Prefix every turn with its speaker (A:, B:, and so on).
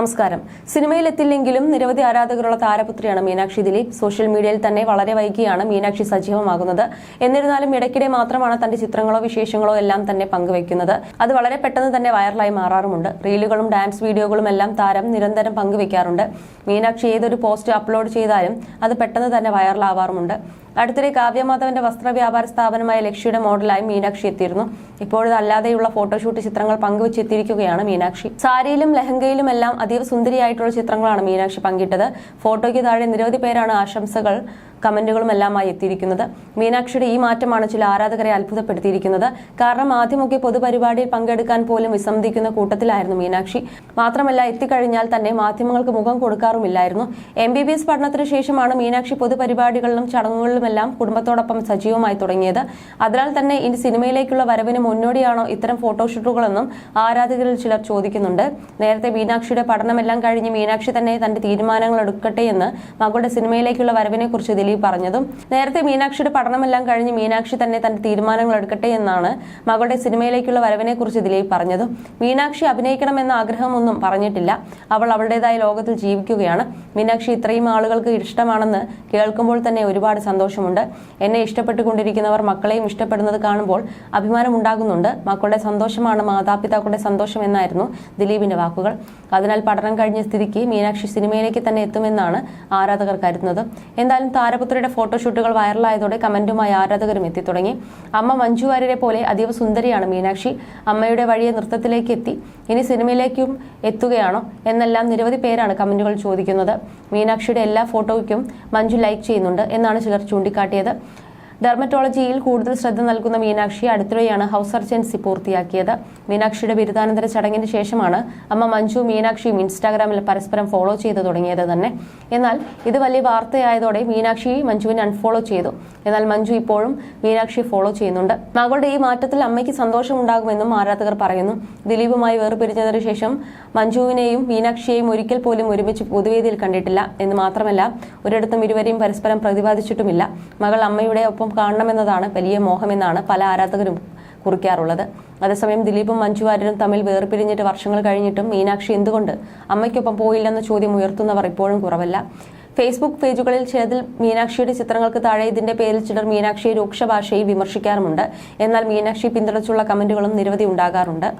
A: നമസ്കാരം. സിനിമയിൽ എത്തില്ലെങ്കിലും നിരവധി ആരാധകരുള്ള താരപുത്രിയാണ് മീനാക്ഷി ദിലീപ്. സോഷ്യൽ മീഡിയയിൽ തന്നെ വളരെ വൈകിയാണ് മീനാക്ഷി സജീവമാകുന്നത്. എന്നിരുന്നാലും ഇടയ്ക്കിടെ മാത്രമാണ് തന്റെ ചിത്രങ്ങളോ വിശേഷങ്ങളോ എല്ലാം തന്നെ പങ്കുവെക്കുന്നത് അത് വളരെ പെട്ടെന്ന് തന്നെ വൈറലായി മാറാറുമുണ്ട്. റീലുകളും ഡാൻസ് വീഡിയോകളും എല്ലാം താരം നിരന്തരം പങ്കുവെക്കാറുണ്ട് മീനാക്ഷി ഏതൊരു പോസ്റ്റ് അപ്ലോഡ് ചെയ്താലും അത് പെട്ടെന്ന് തന്നെ വൈറലാവാറുമുണ്ട്. അടുത്തിടെ കാവ്യമാധവന്റെ വസ്ത്രവ്യാപാര സ്ഥാപനമായ ലക്ഷ്യയുടെ മോഡലായി മീനാക്ഷി എത്തിയിരുന്നു. ഇപ്പോഴത് അല്ലാതെയുള്ള ഫോട്ടോഷൂട്ട് ചിത്രങ്ങൾ പങ്കുവച്ചെത്തിയിരിക്കുകയാണ് മീനാക്ഷി. സാരിയിലും ലെഹങ്കയിലും എല്ലാം അതീവ സുന്ദരിയായിട്ടുള്ള ചിത്രങ്ങളാണ് മീനാക്ഷി പങ്കിട്ടത്. ഫോട്ടോയ്ക്ക് താഴെ നിരവധി പേരാണ് ആശംസകൾ കമന്റുകളും എല്ലാമായി എത്തിയിരിക്കുന്നത്. മീനാക്ഷിയുടെ ഈ മാറ്റമാണ് ചില ആരാധകരെ അത്ഭുതപ്പെടുത്തിയിരിക്കുന്നത്. കാരണം ആദ്യമൊക്കെ പൊതുപരിപാടിയിൽ പങ്കെടുക്കാൻ പോലും വിസമ്മതിക്കുന്ന കൂട്ടത്തിലായിരുന്നു മീനാക്ഷി. മാത്രമല്ല എത്തിക്കഴിഞ്ഞാൽ തന്നെ മാധ്യമങ്ങൾക്ക് മുഖം കൊടുക്കാറുമില്ലായിരുന്നു. എം ബി ബി എസ് പഠനത്തിന് ശേഷമാണ് മീനാക്ഷി പൊതുപരിപാടികളിലും ചടങ്ങുകളിലുമെല്ലാം കുടുംബത്തോടൊപ്പം സജീവമായി തുടങ്ങിയത്. അതിനാൽ തന്നെ ഇനി സിനിമയിലേക്കുള്ള വരവിന് മുന്നോടിയാണോ ഇത്തരം ഫോട്ടോഷൂട്ടുകളെന്നും ആരാധകരിൽ ചിലർ ചോദിക്കുന്നുണ്ട്. നേരത്തെ മീനാക്ഷിയുടെ പഠനമെല്ലാം കഴിഞ്ഞ് മീനാക്ഷി തന്നെ തന്റെ തീരുമാനങ്ങൾ എടുക്കട്ടെ എന്ന് മകളുടെ സിനിമയിലേക്കുള്ള വരവിനെ കുറിച്ച് ദിലീപ് പറഞ്ഞതും നേരത്തെ മീനാക്ഷിയുടെ പഠനമെല്ലാം കഴിഞ്ഞ് മീനാക്ഷി തന്നെ തന്റെ തീരുമാനങ്ങൾ എടുക്കട്ടെ എന്നാണ് മകളുടെ സിനിമയിലേക്കുള്ള വരവിനെ കുറിച്ച് ദിലീപ് പറഞ്ഞതും. മീനാക്ഷി അഭിനയിക്കണമെന്ന ആഗ്രഹമൊന്നും പറഞ്ഞിട്ടില്ല. അവൾ അവളുടേതായ ലോകത്തിൽ ജീവിക്കുകയാണ്. മീനാക്ഷി ഇത്രയും ആളുകൾക്ക് ഇഷ്ടമാണെന്ന് കേൾക്കുമ്പോൾ തന്നെ ഒരുപാട് സന്തോഷമുണ്ട്. എന്നെ ഇഷ്ടപ്പെട്ടുകൊണ്ടിരിക്കുന്നവർ മക്കളെയും ഇഷ്ടപ്പെടുന്നത് കാണുമ്പോൾ അഭിമാനമുണ്ടാകുന്നുണ്ട്. മക്കളുടെ സന്തോഷമാണ് മാതാപിതാക്കളുടെ സന്തോഷം എന്നായിരുന്നു ദിലീപിന്റെ വാക്കുകൾ. അതിനാൽ പഠനം കഴിഞ്ഞ സ്ഥിതിക്ക് മീനാക്ഷി സിനിമയിലേക്ക് തന്നെ എത്തുമെന്നാണ് ആരാധകർ കരുതുന്നത്. എന്തായാലും താരപുത്രിയുടെ ഫോട്ടോഷൂട്ടുകൾ വൈറലായതോടെ കമന്റുമായി ആരാധകരും എത്തിത്തുടങ്ങി. അമ്മ മഞ്ജു വാര്യരെ പോലെ അതീവ സുന്ദരിയാണ് മീനാക്ഷി. അമ്മയുടെ വഴിയെ നൃത്തത്തിലേക്ക് എത്തി. ഇനി സിനിമയിലേക്കും എത്തുകയാണോ? എന്നെല്ലാം നിരവധി പേരാണ് കമന്റുകൾ ചോദിക്കുന്നത്. മീനാക്ഷിയുടെ എല്ലാ ഫോട്ടോയ്ക്കും മഞ്ജു ലൈക്ക് ചെയ്യുന്നുണ്ട് എന്നാണ് ചിലർ ചൂണ്ടിക്കാട്ടിയത്. ഡെർമറ്റോളജിയിൽ കൂടുതൽ ശ്രദ്ധ നൽകുന്ന മീനാക്ഷി അടുത്തിടെയാണ് ഹൗസ് സർജൻസി പൂർത്തിയാക്കിയത്. മീനാക്ഷിയുടെ ബിരുദാനന്തര ചടങ്ങിന് ശേഷമാണ് അമ്മ മഞ്ജു മീനാക്ഷിയും ഇൻസ്റ്റാഗ്രാമിൽ പരസ്പരം ഫോളോ ചെയ്തു തുടങ്ങിയത് തന്നെ. എന്നാൽ ഇത് വലിയ വാർത്തയായതോടെ മീനാക്ഷി മഞ്ജുവിനെ അൺഫോളോ ചെയ്തു. എന്നാൽ മഞ്ജു ഇപ്പോഴും മീനാക്ഷി ഫോളോ ചെയ്യുന്നുണ്ട്. മകളുടെ ഈ മാറ്റത്തിൽ അമ്മയ്ക്ക് സന്തോഷമുണ്ടാകുമെന്നും ആരാധകർ പറയുന്നു. ദിലീപുമായി വേർപിരിഞ്ഞതിന് ശേഷം മഞ്ജുവിനെയും മീനാക്ഷിയെയും ഒരിക്കൽ പോലും ഒരുമിച്ച് പൊതുവേദിയിൽ കണ്ടിട്ടില്ല. എന്ന് മാത്രമല്ല ഒരിടത്തും ഇരുവരെയും പരസ്പരം പ്രതിപാദിച്ചിട്ടുമില്ല. മകൾ അമ്മയുടെ ഒപ്പം കാണണമെന്നതാണ് വലിയ മോഹമെന്നാണ് പല ആരാധകരും കുറിക്കാറുള്ളത്. അതേസമയം ദിലീപും മഞ്ജു വാര്യരും തമ്മിൽ വേർപിരിഞ്ഞിട്ട് വർഷങ്ങൾ കഴിഞ്ഞിട്ടും മീനാക്ഷി എന്തുകൊണ്ട് അമ്മയ്ക്കൊപ്പം പോയില്ലെന്ന ചോദ്യം ഉയർത്തുന്നവർ ഇപ്പോഴും കുറവല്ല. ഫേസ്ബുക്ക് പേജുകളിൽ ചിലതിൽ മീനാക്ഷിയുടെ ചിത്രങ്ങൾക്ക് താഴെ ഇതിന്റെ പേരിൽ ചിലർ മീനാക്ഷിയെ രൂക്ഷ ഭാഷയിൽ വിമർശിക്കാറുമുണ്ട്. എന്നാൽ മീനാക്ഷി പിന്തുണച്ചുള്ള കമന്റുകളും നിരവധി ഉണ്ടാകാറുണ്ട്.